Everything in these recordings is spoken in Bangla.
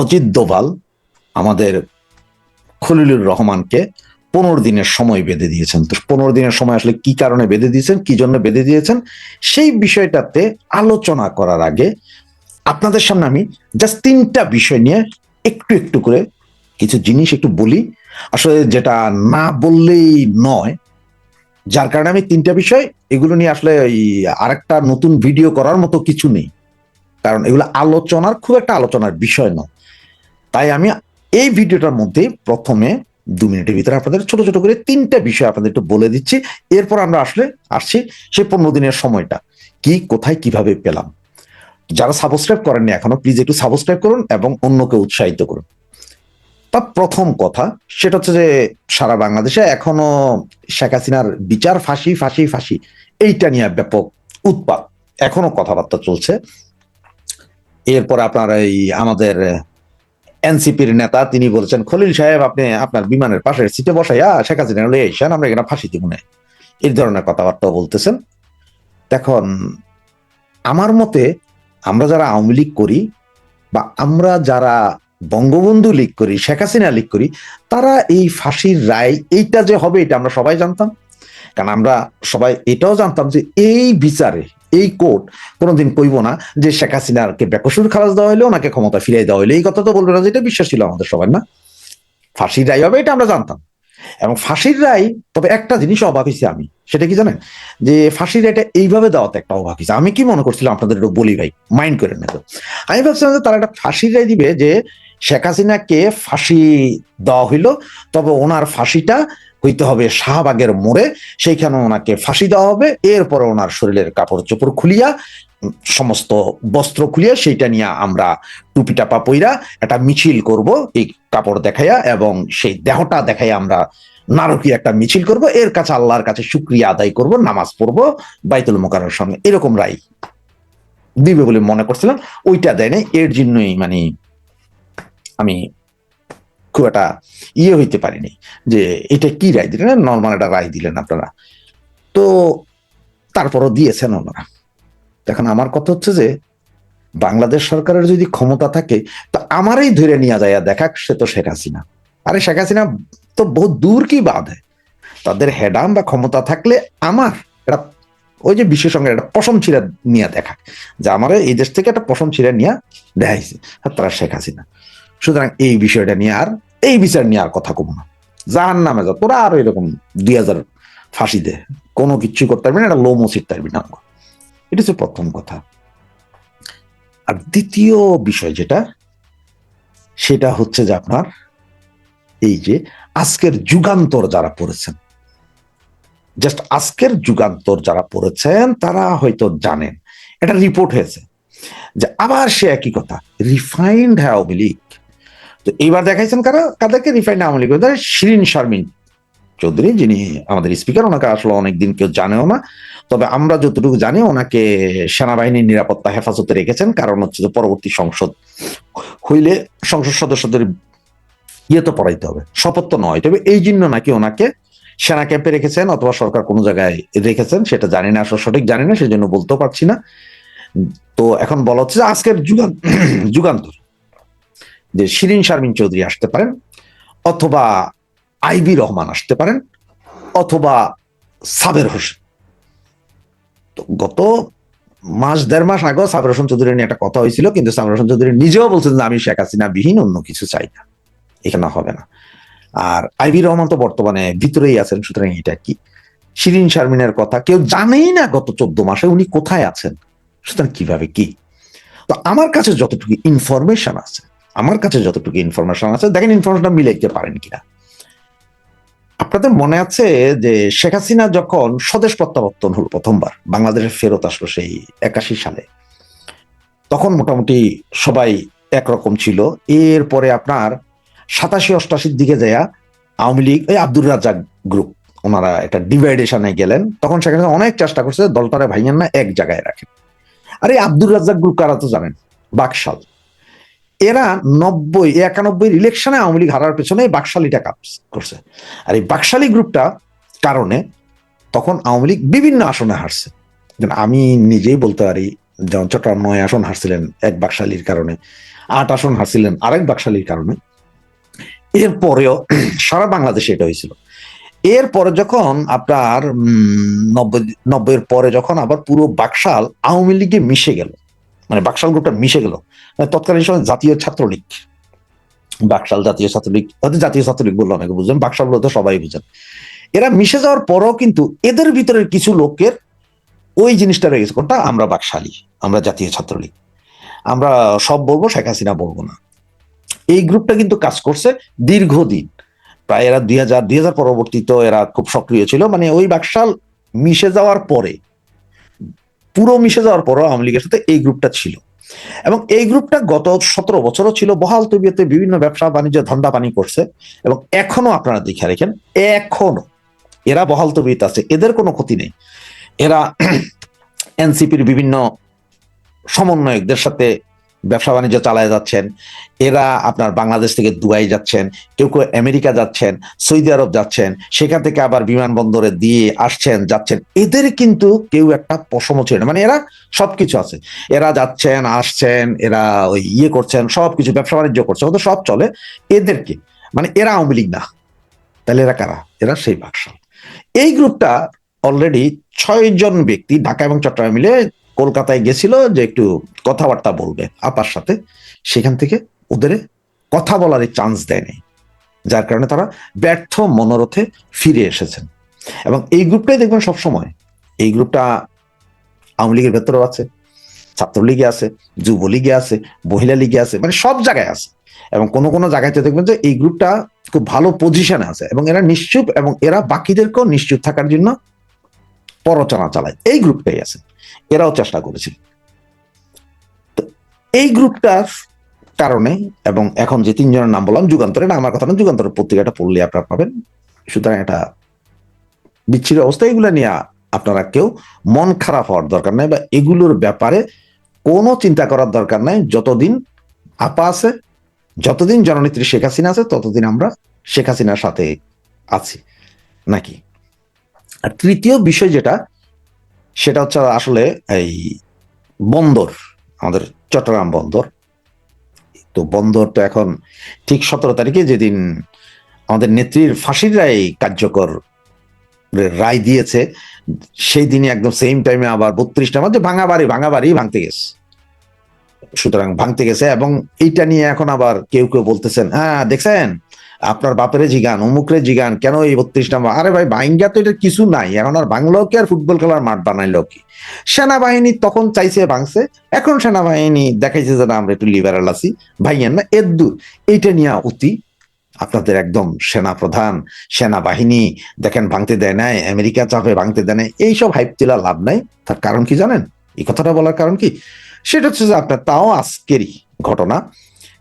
অজিত দোভাল আমাদের খলিলুর রহমানকে পনেরো দিনের সময় বেঁধে দিয়েছেন। তো পনেরো দিনের সময় আসলে কি কারণে বেঁধে দিয়েছেন, কি জন্য বেঁধে দিয়েছেন, সেই বিষয়টাতে আলোচনা করার আগে আপনাদের সামনে আমি জাস্ট তিনটা বিষয় নিয়ে একটু একটু করে কিছু জিনিস একটু বলি। আসলে যেটা না বললেই নয়, যার কারণে আমি তিনটা বিষয়, এগুলো নিয়ে আসলে এই আরেকটা নতুন ভিডিও করার মতো কিছু নেই। কারণ এগুলো আলোচনার, খুব একটা আলোচনার বিষয় নয়। তাই আমি এই ভিডিওটার মধ্যে প্রথমে দু মিনিটের ভিতরে আপনাদের ছোট ছোট করে তিনটা বিষয় আপনাদের একটু বলে দিচ্ছি। এরপর আমরা আসলে আসছি সেই পনেরো দিনের সময়টা। কি, কোথায়, কীভাবে পেলাম? যারা সাবস্ক্রাইব করেননি এখনও প্লিজ একটু সাবস্ক্রাইব করুন এবং অন্যকে উৎসাহিত করুন। তা প্রথম কথা, সেটা হচ্ছে যে সারা বাংলাদেশে এখনও শেখ হাসিনার বিচার ফাঁসি ফাঁসি ফাঁসি, এইটা নিয়ে ব্যাপক উৎপাদ এখনও কথাবার্তা চলছে। এরপর আপনার এই আমাদের এনসিপির নেতা, তিনি বলেছেন, খলিল সাহেব, আপনি আপনার বিমানের পাশের সিটে বসাইয়া শেখ হাসিনা লয়ে এসেন আমরা এখানে ফাঁসি দিব না। এই ধরনের কথাবার্তা বলতেছেন। দেখুন, আমার মতে আমরা যারা আওয়ামী লীগ করি বা আমরা যারা বঙ্গবন্ধু লীগ করি, শেখ হাসিনা লীগ করি, তারা এই ফাঁসির রায়, এইটা যে হবে, এটা আমরা সবাই জানতাম। কারণ আমরা সবাই এটাও জানতাম যে এই বিচারে এই কোর্ট কোনোদিন কইব না যে শেখ হাসিনাকে বেকসুর খালাস দেওয়া হইলে, ওনাকে ক্ষমতা ফিরিয়ে দেওয়া হইলে। এই কথা তো বলবে না যেটা বিশ্বাস ছিল আমাদের সবার, না? ফাঁসির রায় হবে, এটা আমরা জানতাম। এবং ফাঁসির রায়, তবে একটা জিনিস অভাব হয়েছি আমি, সেটা কি জানেন? যে ফাঁসির রায়টা এইভাবে দেওয়াতে একটা অভাব হয়েছে। আমি কি মনে করছিলাম আপনাদের একটু বলি ভাই, মাইন্ড করে না আমি ভাবছিলাম যে তারা একটা ফাঁসির রায় দিবে যে শেখ হাসিনাকে ফাঁসি দেওয়া হইল, তবে ওনার ফাঁসিটা হইতে হবে শাহবাগের মোড়ে সেইখানে ওনাকে ফাঁসি দেওয়া হবে। এরপরে ওনার শরীরের কাপড় চোপড় খুলিয়া, সমস্ত বস্ত্র খুলিয়া, সেইটা নিয়ে আমরা টুপি টাপা পইরা একটা মিছিল করব, এই কাপড় দেখাইয়া এবং সেই দেহটা দেখাইয়া আমরা নারকীয় একটা মিছিল করব। এর কাছে আল্লাহর কাছে শুক্রিয়া আদায় করব, নামাজ পড়ব, বাইতুল মোকারের সঙ্গে। এরকম রায় দিবে বলে মনে করছিলাম। ওইটা দেয় এর জন্যই মানে আমি খুব একটা ইয়ে হইতে পারিনি যে এটা কি রায় দিলেন? নর্মাল একটা রায় দিলেন আপনারা। তো তারপরও দিয়েছেন ওনারা। এখন আমার কথা হচ্ছে যে, বাংলাদেশ সরকারের যদি ক্ষমতা থাকে, তো আমারই ধরে নিয়ে যায় দেখাক, সে তো শেখ হাসিনা। আরে শেখ হাসিনা তো বহু দূর কি বাধে তাদের হেডাম বা ক্ষমতা থাকলে আমার এটা ওই যে বিশ্বের সঙ্গে একটা পশম ছিঁড়া নিয়ে দেখা যে আমার এই দেশ থেকে একটা পশম ছিঁড়া নিয়ে দেখাইছে। তারা শেখ হাসিনা। সুতরাং এই বিষয়টা নিয়ে আর এই বিচার নিয়ে আর কথা কমো না। জাহান নামে যা তোরা আরও এরকম দুই হাজার ফাঁসি দে কোনো কিচ্ছু করতে পারবি না, এটা লো মসিদ পারবি না। এটা হচ্ছে প্রথম কথা। আর দ্বিতীয় বিষয় যেটা, সেটা হচ্ছে যে আপনার এই যে আজকের যুগান্তর যারা পড়েছেন জাস্ট আজকের যুগান্তর যারা পড়েছেন, তারা হয়তো জানেন। এটা রিপোর্ট হয়েছে যে আবার সে একই কথা রিফাইন্ড আওয়ামী লীগ। তো এইবার দেখাইছেন কারা? কাদেরকে রিফাইন্ড আওয়ামী লীগ শিরিন শারমিন চৌধুরী, যিনি আমাদের স্পিকার ওনাকে আসলে অনেকদিন কেউ জানেও না। তবে আমরা যতটুকু জানি, ওনাকে সেনাবাহিনীর নিরাপত্তা হেফাজতে রেখেছেন। কারণ হচ্ছে যে পরবর্তী সংসদ হইলে সংসদ সদস্যদের ইয়ে তো পড়াইতে হবে, শপথ তো নয় তবে এই জন্য নাকি ওনাকে সেনা ক্যাম্পে রেখেছেন অথবা সরকার কোনো জায়গায় রেখেছেন, সেটা জানি না, আসলে সঠিক জানি না সেই জন্য বলতেও পারছি না। তো এখন বলা হচ্ছে যে আজকের যুগান যুগান্তর। যে শিরিন শারমিন চৌধুরী আসতে পারেন, অথবা আইবি রহমান আসতে পারেন, অথবা সাবের হোসেন। তো গত মাস, দেড় মাস আগেও সাবের হোসেন চৌধুরী নিয়ে একটা কথা হয়েছিল, কিন্তু সাবের হোসেন চৌধুরী নিজেও বলছেন যে, আমি শেখ হাসিনা বিহীন, অন্য কিছু চাই না। এখানে হবে না। আর আইবি রহমান তো বর্তমানে ভিতরেই আছেন, সুতরাং এটা কি? শিরিন শারমিনের কথা কেউ জানেই না গত চোদ্দ মাসে উনি কোথায় আছেন। সুতরাং কীভাবে কি? তো আমার কাছে যতটুকু ইনফরমেশন আছে আমার কাছে যতটুকু ইনফরমেশন আছে, দেখেন ইনফরমেশনটা মিলাইতে পারেন কিনা। আপনাদের মনে আছে যে শেখ হাসিনা যখন স্বদেশ প্রত্যাবর্তন হলো প্রথমবার, বাংলাদেশে ফেরত আসলো সেই একাশি সালে, তখন মোটামুটি সবাই একরকম ছিল। এরপরে আপনার সাতাশি অষ্টাশির দিকে যায়া আওয়ামী লীগ, এই আব্দুর রাজ্জাক গ্রুপ ওনারা একটা ডিভাইডেশনে গেলেন। তখন সেখানে অনেক চেষ্টা করছে দলটারে ভাইয়েন না, এক জায়গায় রাখেন। আর এই আব্দুর রাজ্জাক গ্রুপ কারা তো জানেন? বাকশাল। এরা নব্বই একানব্বই ইলেকশনে আওয়ামী লীগ হারার পেছনে বাকশালীটা কাজ করছে। আর এই বাকশালী গ্রুপটা কারণে তখন আওয়ামী লীগ বিভিন্ন আসনে হারছে। আমি নিজেই বলতে পারি, যেমন চট্টগ্রাম নয় আসন হারছিলেন এক বাকশালীর কারণে, আট আসন হারছিলেন আরেক বাকশালীর কারণে। এরপরেও সারা বাংলাদেশে এটা হয়েছিল। এরপরে যখন আপনার নব্বই, নব্বইয়ের পরে যখন আবার পুরো বাকশাল আওয়ামী লীগে মিশে গেল মানে বাকশাল গ্রুপটা মিশে গেল। মানে তৎকালীন সময় জাতীয় ছাত্রলীগ। বাকশাল জাতীয় ছাত্রলীগ, হয়তো জাতীয় ছাত্রলীগ বললে অনেকে বুঝবেন বাকশাল বলতে সবাই বুঝেন। এরা মিশে যাওয়ার পরও কিন্তু এদের ভিতরের কিছু লোকের ওই জিনিসটা রয়ে গেছে। কোনটা? আমরা বাকশালী, আমরা জাতীয় ছাত্রলীগ। আমরা সব বলব, শেখ হাসিনা বলব না। এই গ্রুপটা কিন্তু কাজ করছে দীর্ঘদিন। প্রায় এরা দুই হাজার দুই হাজার পরবর্তীতে এরা খুব সক্রিয় ছিল। মানে ওই বাকশাল মিশে যাওয়ার পরে পুরো মিশে যাওয়ার পরও আওয়ামী লীগের সাথে এই গ্রুপটা ছিল। এবং এই গ্রুপটা গত সতেরো বছরও ছিল। বহাল তবিয়তে বিভিন্ন ব্যবসা, বাণিজ্য, ধান্দা পানি করছে এবং এখনও আপনারা দেখে রেখেন এখনও এরা বহাল তবিয়তে আছে। এদের কোনো ক্ষতি নেই। এরা এনসিপির বিভিন্ন সমন্বয়কদের সাথে ব্যবসা বাণিজ্য চালায় যাচ্ছেন, এরা আপনার বাংলাদেশ থেকে দুবাই যাচ্ছেন, কেউ কেউ আমেরিকা যাচ্ছেন, সৌদি আরব যাচ্ছেন, সেখান থেকে আবার বিমানবন্দরে দিয়ে আসছেন, যাচ্ছেন। এদের কিন্তু কেউ একটা পশমও ছিল না। মানে এরা সবকিছু আছে। এরা যাচ্ছেন, আসছেন, এরা ওই ইয়ে করছেন, সবকিছু ব্যবসা বাণিজ্য করছে ওদের সব চলে এদেরকে। মানে এরা আওয়ামী লীগ না। তাহলে এরা কারা? এরা সেই বাক্সা এই গ্রুপটা অলরেডি ছয় জন ব্যক্তি ঢাকা এবং চট্টগ্রাম মিলে কলকাতায় গেছিল যে একটু কথাবার্তা বলবে আপার সাথে, সেখান থেকে ওদের কথা বলার চান্স দেয়নি। যার কারণে তারা ব্যর্থ মনোরথে ফিরে এসেছেন। এবং এই গ্রুপটাই দেখবেন সবসময়। এই গ্রুপটা আওয়ামী লীগের ভেতরেও আছে, ছাত্রলীগে আছে, যুবলীগে আছে, মহিলা লীগে আছে মানে সব জায়গায় আছে। এবং কোনো কোনো জায়গাতে দেখবেন যে এই গ্রুপটা খুব ভালো পজিশনে আছে। এবং এরা নিশ্চুপ এবং এরা বাকিদেরকেও নিশ্চুপ থাকার জন্য প্ররোচনা চালায়। এই গ্রুপটাই আছে। এরাও চেষ্টা করেছিল। এই গ্রুপটার কারণে এবং এখন যে তিনজনের নাম বললাম, যুগান্তরে না আমার কথা না, যুগান্তরের পত্রিকাটা পড়লে আপনারা পাবেন। সুতরাং এটা বিচ্ছিন্ন অবস্থা। এগুলো নিয়ে আপনারা কেউ মন খারাপ হওয়ার দরকার নাই বা এগুলোর ব্যাপারে কোনো চিন্তা করার দরকার নাই। যতদিন আপা আছে, যতদিন জননেত্রী শেখ হাসিনা আছে, ততদিন আমরা শেখ হাসিনার সাথে আছি। নাকি? আর তৃতীয় বিষয় যেটা, সেটা হচ্ছে আসলে এই বন্দর, আমাদের চট্টগ্রাম বন্দর। তো বন্দর তো এখন ঠিক সতেরো তারিখে যেদিন আমাদের নেত্রীর ফাঁসির রায় কার্যকর রায় দিয়েছে, সেই দিনই একদম সেম টাইমে আবার বত্রিশটা মধ্যে ভাঙা বাড়ি ভাঙা বাড়ি ভাঙতে গেছে। সুতরাং ভাঙতে গেছে এবং এইটা নিয়ে এখন আবার কেউ কেউ বলতেছেন হ্যাঁ দেখছেন? আপনার বাপেরে জিগান, অমুকরে জিগান, কেন এই বত্রিশ নাম্বার? আরে ভাই, বাইঙ্গা তো এটা কিছু নাই। এখন আর বাংলো কি আর ফুটবল খেলার মাঠ বানাইলো কি? সেনাবাহিনী তখন চাইছে ভাঙছে। এখন সেনাবাহিনী দেখাইছে যে আমরা একটু লিবারাল আছি। ভাইয়েন না, এর দূর। এইটা নিয়ে অতি আপনাদের একদম সেনা প্রধান সেনাবাহিনী দেখেন ভাঙতে দেয় নাই, আমেরিকা চাপে ভাঙতে দেয় নাই। এইসব হাইপ তোলা লাভ নাই। তার কারণ কি জানেন? এই কথাটা বলার কারণ কি? সেটা হচ্ছে যে আপনার তাও আজকেরই ঘটনা।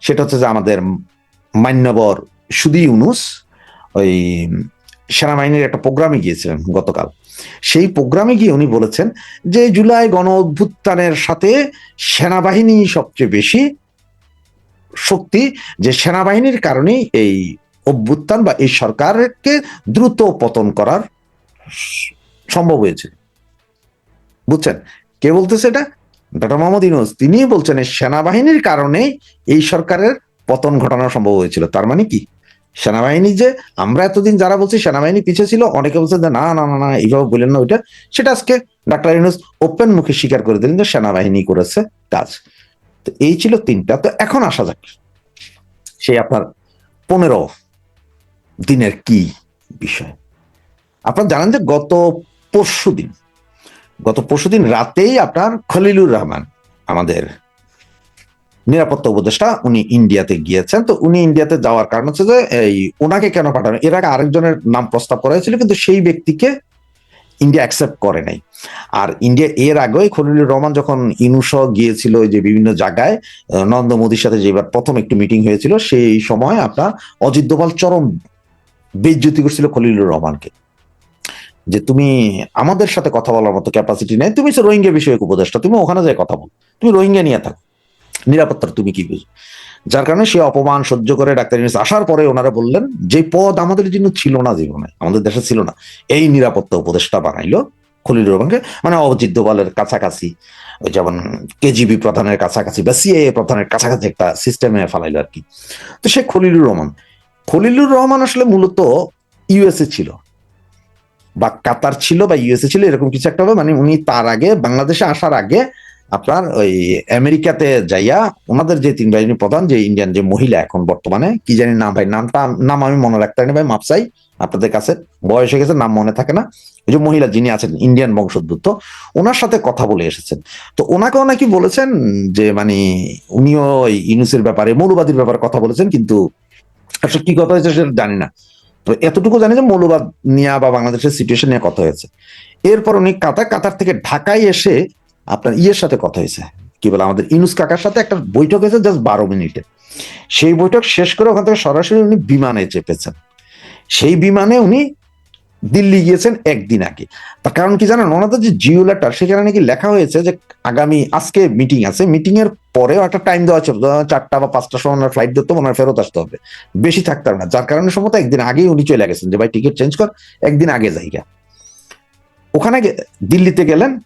সেটা হচ্ছে যে আমাদের মান্যবর সুদি ইউনুস, ওই সেনাবাহিনীর একটা প্রোগ্রামে গিয়েছিলেন গতকাল। সেই প্রোগ্রামে গিয়ে উনি বলেছেন যে জুলাই গণ অভ্যুত্থানের সাথে সেনাবাহিনী সবচেয়ে বেশি শক্তি, যে সেনাবাহিনীর কারণেই এই অভ্যুত্থান বা এই সরকারকে দ্রুত পতন করার সম্ভব হয়েছে। বুঝছেন? কে বলতেছে এটা? ডক্টর মোহাম্মদ ইউনুস। তিনি বলছেন সেনাবাহিনীর কারণে এই সরকারের পতন ঘটানো সম্ভব হয়েছিল। তার মানে কি? সেনাবাহিনী যে আমরা এতদিন যারা বলছি সেনাবাহিনী পিছিয়ে ছিল, অনেকে বলছেন যে না না না না, এইভাবে বললেন না ওইটা। সেটা আজকে ডাক্তার ইউনুস ওপেন মুখে স্বীকার করে দিলেন যে সেনাবাহিনী করেছে কাজ। তো এই ছিল তিনটা। তো এখন আসা যাক সেই আপনার পনেরো দিনের কি বিষয়। আপনারা জানেন যে গত পরশু দিন গত পরশু দিন রাতেই আপনার খলিলুর রহমান আমাদের নিরাপত্তা উপদেষ্টা উনি ইন্ডিয়াতে গিয়েছেন। তো উনি ইন্ডিয়াতে যাওয়ার কারণ হচ্ছে যে, এই ওনাকে কেন পাঠানো? এর আগে আরেকজনের নাম প্রস্তাব করা হয়েছিল, কিন্তু সেই ব্যক্তিকে ইন্ডিয়া অ্যাকসেপ্ট করে নাই। আর ইন্ডিয়া এর আগেই খলিলুর রহমান যখন ইনুস গিয়েছিল ওই যে বিভিন্ন জায়গায় নরেন্দ্র মোদীর সাথে যেবার প্রথম একটু মিটিং হয়েছিল, সেই সময় আপনার অজিত দোভাল চরম বেজ্জতি করছিল খলিলুর রহমানকে। যে তুমি আমাদের সাথে কথা বলার মতো ক্যাপাসিটি নেই। তুমি রোহিঙ্গা বিষয়ক উপদেষ্টা, তুমি ওখানে যাই কথা বল। তুমি রোহিঙ্গা নিয়ে থাকো। নিরাপত্তার তুমি কি বুঝো? যার কারণে সে অপমান সহ্য করে ডাক্তার ইউনুস আসার পরে ওনারা বললেন, যে পদ আমাদের জন্য ছিল না জীবনে, আমাদের দেশে ছিল না, এই নিরাপত্তা উপদেষ্টা বানাইলো খলিলুর রহমানকে মানে অজিত দোভালের কাছাকাছি যেমন কেজিবি প্রধানের কাছাকাছি বা সিএ প্রধানের কাছাকাছি একটা সিস্টেমে ফেলাইলো আর কি। তো সে খলিলুর রহমান খলিলুর রহমান আসলে মূলত ইউএসএ ছিল বা কাতার ছিল বা ইউএসএ ছিল, এরকম কিছু একটা হবে মানে উনি তার আগে বাংলাদেশে আসার আগে আপনার ওই আমেরিকাতে যাইয়া ওনাদের যে তিন বাহিনী প্রধান, যে ইন্ডিয়ান যে মহিলা এখন বর্তমানে, কি জানি নাম ভাই, নামটা, নাম আমি মনে রাখতে পারি না ভাই মাপসাই আপনাদের কাছে। বয়স হয়ে গেছে, নাম মনে থাকে না। ওই যে মহিলা যিনি আছেন ইন্ডিয়ান বংশোদ্ভূত, ওনার সাথে কথা বলে এসেছেন। তো ওনাকেও নাকি বলেছেন যে মানে উনিও ওই ইউনুসের ব্যাপারে, মৌলবাদীর ব্যাপারে কথা বলেছেন, কিন্তু আসলে কি কথা হয়েছে সেটা জানি না। তো এতটুকু জানি যে মৌলবাদ নিয়ে বা বাংলাদেশের সিচুয়েশন নিয়ে কথা হয়েছে। এরপর উনি কাতার কাতার থেকে ঢাকায় এসে আপনার ইয়ের সাথে কথা হয়েছে। কি বলে, আমাদের ইনুস কাকার সাথে একটা বৈঠক হয়েছে জাস্ট বারো মিনিটে। সেই বৈঠক শেষ করে ওখান থেকে সরাসরি উনি বিমানে চেপেছেন। সেই বিমানে উনি দিল্লি গিয়েছেন একদিন আগে। তার কারণ কি জানেন ওনাদের যে জিও লেটার, সেখানে নাকি লেখা হয়েছে যে আগামী, আজকে মিটিং আছে। মিটিং এর পরেও একটা টাইম দেওয়া ছিল চারটা বা পাঁচটার সময় ওনার ফ্লাইট ধরতে ওনার ফেরত আসতে হবে। বেশি থাকতে হবে না। যার কারণে সম্ভবত একদিন আগেই উনি চলে গেছেন যে, ভাই টিকিট চেঞ্জ কর, একদিন আগে যাইগা ওখানে দিল্লিতে গেলেন।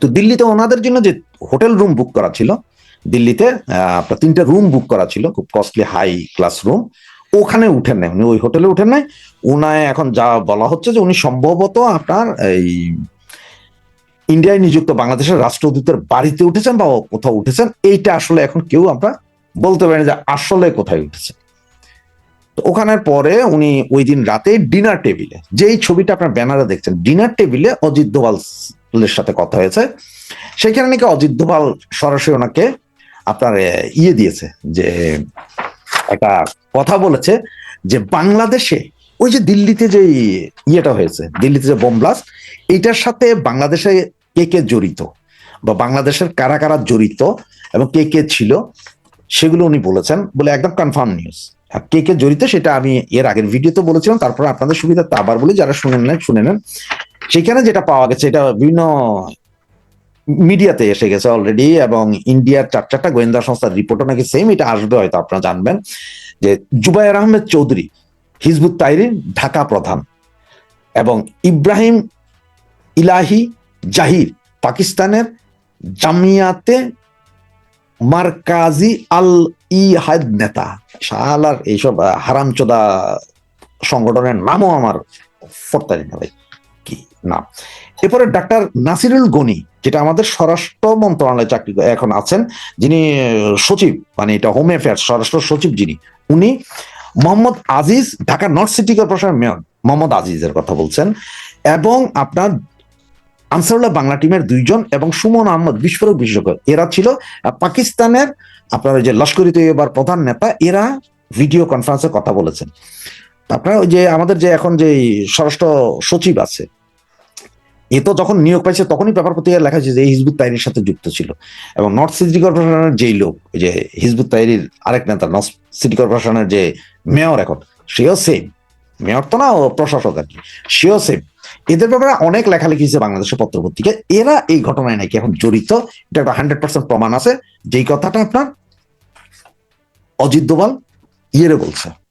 তো দিল্লিতে ওনাদের জন্য যে হোটেল রুম বুক করা ছিল, দিল্লিতে আপনার তিনটা রুম বুক করা ছিল, খুব কস্টলি হাই ক্লাস রুম ওখানে উঠেন নাই, উনি ওই হোটেলে উঠেন নাই। উনায় এখন যা বলা হচ্ছে যে উনি সম্ভবত আপনার এই ইন্ডিয়ায় নিযুক্ত বাংলাদেশের রাষ্ট্রদূতের বাড়িতে উঠেছেন বা কোথাও উঠেছেন, এইটা আসলে এখন কেউ আমরা বলতে পারি যে আসলে কোথায় উঠেছে। তো ওখানের পরে উনি ওই দিন রাতে ডিনার টেবিলে যেই ছবিটা আপনার ব্যানারে দেখছেন ডিনার টেবিলে অজিত দোভালের সাথে কথা হয়েছে। সেখানে নাকি অজিত দোভাল সরাসরি ওনাকে আপনার ইয়ে দিয়েছে যে, একটা কথা বলেছে যে বাংলাদেশে ওই যে দিল্লিতে যে ইয়েটা হয়েছে, দিল্লিতে যে বোম ব্লাস্ট এইটার সাথে বাংলাদেশে কে কে জড়িত বা বাংলাদেশের কারা কারা জড়িত এবং কে কে ছিল, সেগুলো উনি বলেছেন বলে একদম কনফার্ম নিউজ কে কে জড়িত সেটা আমি এর আগের ভিডিওতে বলেছিলাম, তারপরে আপনাদের সুবিধাতে আবার বলি, যারা শুনেন না শুনে নেন। সেখানে যেটা পাওয়া গেছে, এটা বিভিন্ন মিডিয়াতে এসে গেছে অলরেডি এবং ইন্ডিয়ার চার চারটা গোয়েন্দা সংস্থার রিপোর্টও নাকি সেম এটা আসবে হয়তো আপনারা জানবেন, যে জুবাইর আহমেদ চৌধুরী, হিজবুত তাইরিন ঢাকা প্রধান, এবং ইব্রাহিম ইলাহি জাহির, পাকিস্তানের জামিয়াতে মারকাজি আল ইহাদ নেতা। শালার এইসব হারামচোদা সংগঠনের নামও আমার ফরতারি না ভাই। কি নাম এরপরে ডাক্তার নাসিরুল গনি, যেটা আমাদের স্বরাষ্ট্র মন্ত্রণালয়ে চাকরি করে- এখন আছেন, যিনি সচিব মানে এটা হোম অ্যাফেয়ার্স, স্বরাষ্ট্র সচিব যিনি, উনি মোহাম্মদ আজিজ, ঢাকা নর্থ সিটি কর্পোরেশনের মেয়র, মোহাম্মদ আজিজের কথা বলছেন। এবং আপনার আনসারুল্লাহ বাংলা টিমের দুইজন এবং সুমন আহমদ বিস্ফোরক বিশেষজ্ঞ। এরা ছিল পাকিস্তানের, আপনার যে লস্করি তৈয়বার প্রধান নেতা, এরা ভিডিও কনফারেন্সে কথা বলেছেন। আপনার ওই যে আমাদের যে এখন যে স্বরাষ্ট্র সচিব আছে, এ তো যখন নিয়োগ পাইছে তখনই পেপার পত্রিকায় লেখা হয়েছে যে হিজবুত তাইরির সাথে যুক্ত ছিল। এবং নর্থ সিটি কর্পোরেশনের যেই লোক যে হিজবুত তাইরির আরেক নেতা, নর্থ সিটি কর্পোরেশনের যে মেয়র এখন, সেও সেম মেয়র তো না প্রশাসক আর কি, সেও সেম এদের ব্যাপারে অনেক লেখালেখি হয়েছে বাংলাদেশের পত্রপত্রিকা এরা এই ঘটনায় নাকি এখন জড়িত। এটা একটা হান্ড্রেড পার্সেন্ট প্রমাণ আছে। যেই কথাটা আপনার অজিত দোবাল ইয়েরে বলছে।